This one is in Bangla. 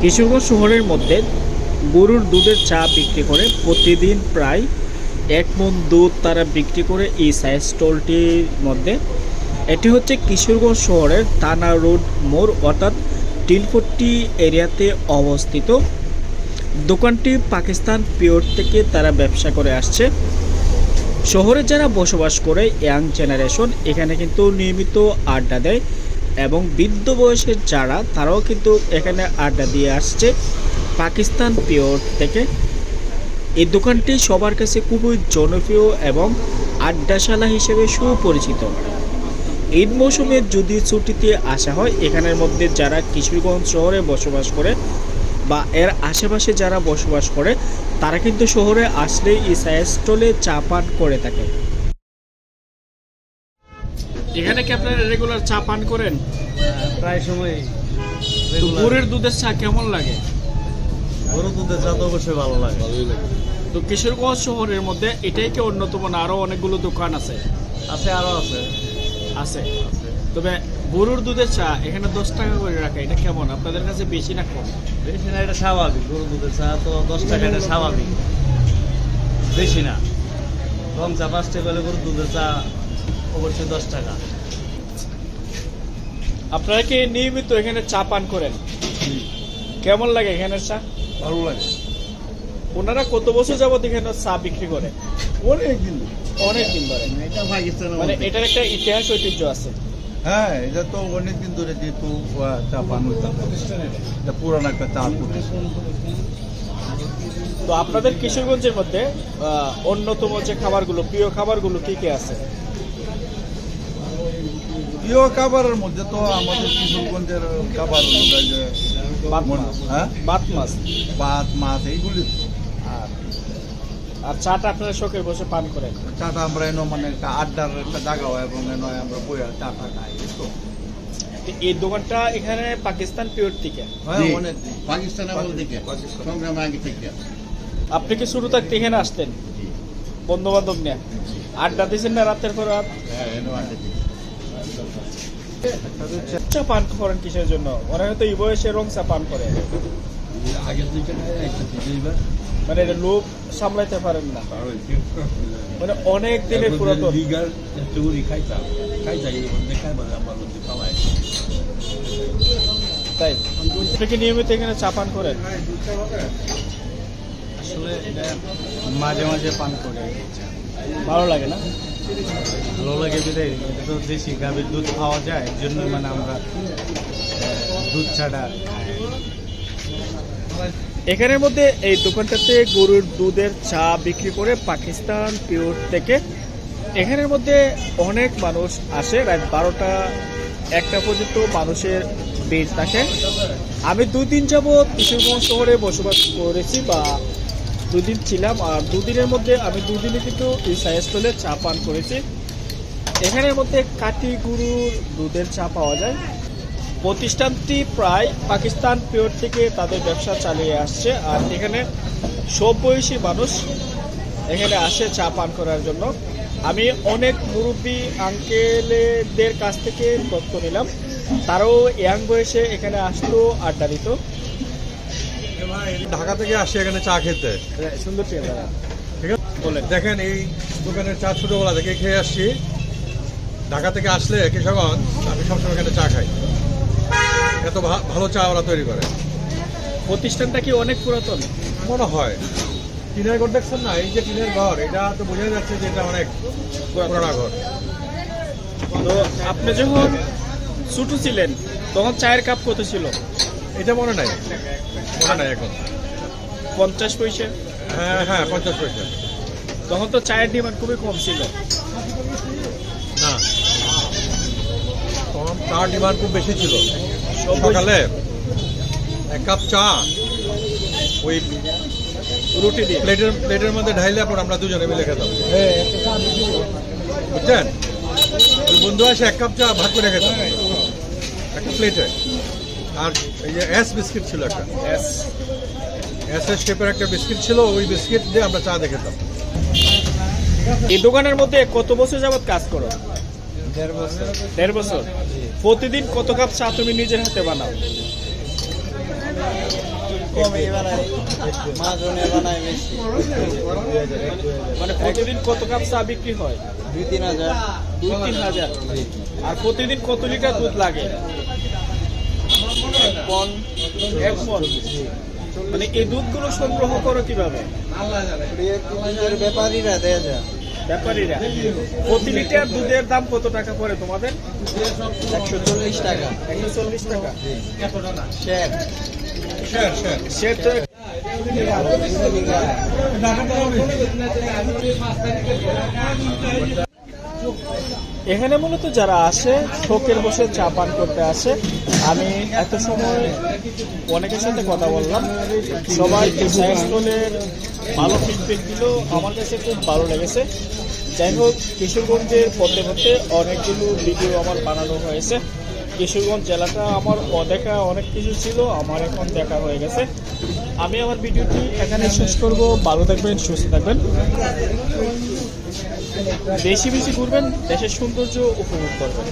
কিশোরগঞ্জ শহরের মধ্যে গরুর দুধের চা বিক্রি করে প্রতিদিন প্রায় এক মন দুধ তারা বিক্রি করে এই চা স্টলটির মধ্যে। এটি হচ্ছে কিশোরগঞ্জ শহরের থানা রোড মোড়, অর্থাৎ টিলপট্টি এরিয়াতে অবস্থিত। দোকানটি পাকিস্তান পিওর থেকে তারা ব্যবসা করে আসছে। শহরে যারা বসবাস করে, ইয়াং জেনারেশন, এখানে কিন্তু নিয়মিত আড্ডা দেয়। এবং বৃদ্ধ বয়সের যারা, তারাও কিন্তু এখানে আড্ডা দিয়ে আসছে। পাকিস্তান পিওর থেকে। এই দোকানটি সবার কাছে খুবই জনপ্রিয় এবং আড্ডাশালা হিসেবে সুপরিচিত। ঈদ মৌসুমে যদি ছুটিতে আসা হয়, এখানের মধ্যে যারা কিশোরগঞ্জ শহরে বসবাস করে বা এর আশেপাশে যারা বসবাস করে, তারা কিন্তু শহরে আসলে এই স্টলে চা পান করে থাকে। এখানে কি আপনারা রেগুলার চা পান করেন? প্রায় সময় গরুর দুধের চা কেমন লাগে? গরুর দুধের চা তো অবশ্যই ভালো লাগে। তো কিশোরগঞ্জ শহরের মধ্যে এটাই কি অন্যতম না আরও অনেকগুলো দোকান আছে? আছে আরও আছে। আছে। তবে গরুর দুধের চা এখানে দশ টাকা করে রাখা এটা কেমন? আপনাদের কাছে বেশি না কম? বেশি না এটা স্বাভাবিক। গরুর দুধের চা তো দশ টাকা এটা স্বাভাবিক। বেশি না। কম চা পাঁচ টাকা হলে গরু দুধের চা অবশ্যই দশ টাকা। আপনারা কি নিয়মিত এখানে চা পান করেন? কেমন লাগে এখানের চা? ভালো লাগে। ওনারা কত বছর যাবত এখানে চা বিক্রি করে? অনেক দিন অনেক দিন ধরে। মানে এটার একটা ইতিহাস ঐতিহ্য আছে। হ্যাঁ এটা তো অনেক দিন ধরে যেহেতু চা পান এটা পুরান একটা চা তো আপনাদের কিশোরগঞ্জের মধ্যে অন্যতম যে খাবারগুলো প্রিয় খাবারগুলো কি কি আছে? প্রিয় খাবারের মধ্যে তো আমাদের কিশোরগঞ্জের খাবার। হ্যাঁ? ভাত মাছ। ভাত মাছ এইগুলি। আর আর চাটা আপনারা শখের বসে পান করেন। চাটা আমরা এনো মানে একটা আড্ডার একটা জায়গা হয় এবং এনো আমরা বইয়া চাটা খাই এই তো। এই দোকানটা এখানে পাকিস্তান পিওর থেকে। হ্যাঁ অনেক পাকিস্তান আমল থেকে। সংগ্রাম আগে থেকে। আপনি কি শুরু থাকতে এখানে আসতেন? বন্ধু বান্ধব নিয়ে। আড্ডা দিয়েছেন না রাতের পর রাত? হ্যাঁ এনো থেকে চা পান করেন কিসের জন্য? ওরা হয়তো এই বয়সে রং চা পান করে। আগের দিকে মানে এটা লোভ সামলাইতে পারেন না। মানে অনেক দিনের পুরাতন। লিগাল চুরি খাইতা খাইতা এই বন্ধে খাই বলে আমার তাই? আপনি কি নিয়মিত এখানে চা পান করেন? আসলে মাঝে মাঝে পান করে। ভালো লাগে না? ভালো লাগে বিদায় তো দেশি গাভীর দুধ খাওয়া যায় এর জন্য মানে আমরা দুধ ছাড়া এখানের মধ্যে এই দোকানটাতে গরুর দুধের চা বিক্রি করে পাকিস্তান পিওর থেকে এখানের মধ্যে অনেক মানুষ আসে, রাত বারোটা একটা পর্যন্ত মানুষের ভিড় থাকে। আমি দুদিন যাবৎ কিশোরগঞ্জ শহরে বসবাস করেছি বা দুদিন ছিলাম, আর দুদিনের মধ্যে আমি দুদিনে কিন্তু এই সাইস্থলে চা পান করেছি। এখানের মধ্যে কাটি গরুর দুধের চা পাওয়া যায়। প্রতিষ্ঠানটি প্রায় পাকিস্তান পিওর থেকে তাদের ব্যবসা চালিয়ে আসছে, আর এখানে সব বয়সী মানুষ এখানে আসে চা পান করার জন্য। আমি অনেক মুরব্বী আঙ্কেলদের কাছ থেকে তথ্য নিলাম। তারাও ইয়াং বয়সে এখানে আসতো আড্ডা দিত। ঢাকা থেকে আসি এখানে চা খেতে। সুন্দর ছিল ঠিক আছে? দেখেন এই দোকানের চা ছোটবেলা থেকে খেয়ে আসছি। ঢাকা থেকে আসলে কিশোরগঞ্জ আমি সবসময় এখানে চা খাই। এত ভালো চা ওরা তৈরি করে। প্রতিষ্ঠানটা কি অনেক পুরাতন? মনে হয়। টিনের ঘর দেখছেন না? এই যে টিনের ঘর এটা তো বোঝা যাচ্ছে যে এটা অনেক পুরানা ঘর। তো আপনি যখন ছোট ছিলেন তখন চায়ের কাপ কত ছিল? এটা মনে নাই। মনে নাই এখন। পঞ্চাশ পয়সা? হ্যাঁ হ্যাঁ পঞ্চাশ পয়সা। তখন তো চায়ের ডিমান্ড খুবই কম ছিল। না। তখন চার ডিমান্ড খুব বেশি ছিল। সকালে এক কাপ চা ওই রুটি দিয়ে। প্লেটের প্লেটের মধ্যে ঢাইলে পর আমরা দুজনে মিলে খেতাম। বুঝছেন? ওই বন্ধু আসে এক কাপ চা ভাগ করে খেতাম। একটা প্লেটে। আর এই যে এস বিস্কিট ছিল একটা. এস এর শেপের একটা বিস্কিট ছিল ওই বিস্কিট দিয়ে আমরা চা দিয়ে খেতাম। এই দোকানের মধ্যে কত বছর যাবত কাজ করো? দেড় বছর। দেড় বছর। প্রতিদিন কত কাপ চা তুমি নিজের হাতে বানাও? কমই বানাই। মাজনে বানাই বেশি। মানে প্রতিদিন কত কাপ চা বিক্রি হয়? দুই তিন হাজার। দুই তিন হাজার। আর প্রতিদিন কত লিটার দুধ লাগে? এক মন। মানে এই দুধগুলো সংগ্রহ করো কীভাবে? ব্যাপারীরা দেয়া যায় ব্যাপারীরা। প্রতি লিটার দুধের দাম কত টাকা পড়ে তোমাদের? একশো চল্লিশ টাকা। একশো চল্লিশ টাকা। তো এখানে মূলত যারা আসে শোকের বসে চা পান করতে আসে আমি এত সময় অনেকের সাথে কথা বললাম। সবাই স্টলের ভালো ফিডব্যাক দিল। আমার কাছে খুব ভালো লেগেছে। যাই হোক কিশোরগঞ্জের পথে পথে অনেকগুলো ভিডিও আমার বানানো হয়েছে। কিশোরগঞ্জ জেলাটা আমার অদেখা অনেক কিছু ছিল, আমার এখন দেখা হয়ে গেছে। আমি আমার ভিডিওটি এখানে শেষ করব। ভালো থাকবেন, সুস্থ থাকবেন। বেশি বেশি ঘুরবেন, দেশের সৌন্দর্য উপভোগ করবেন।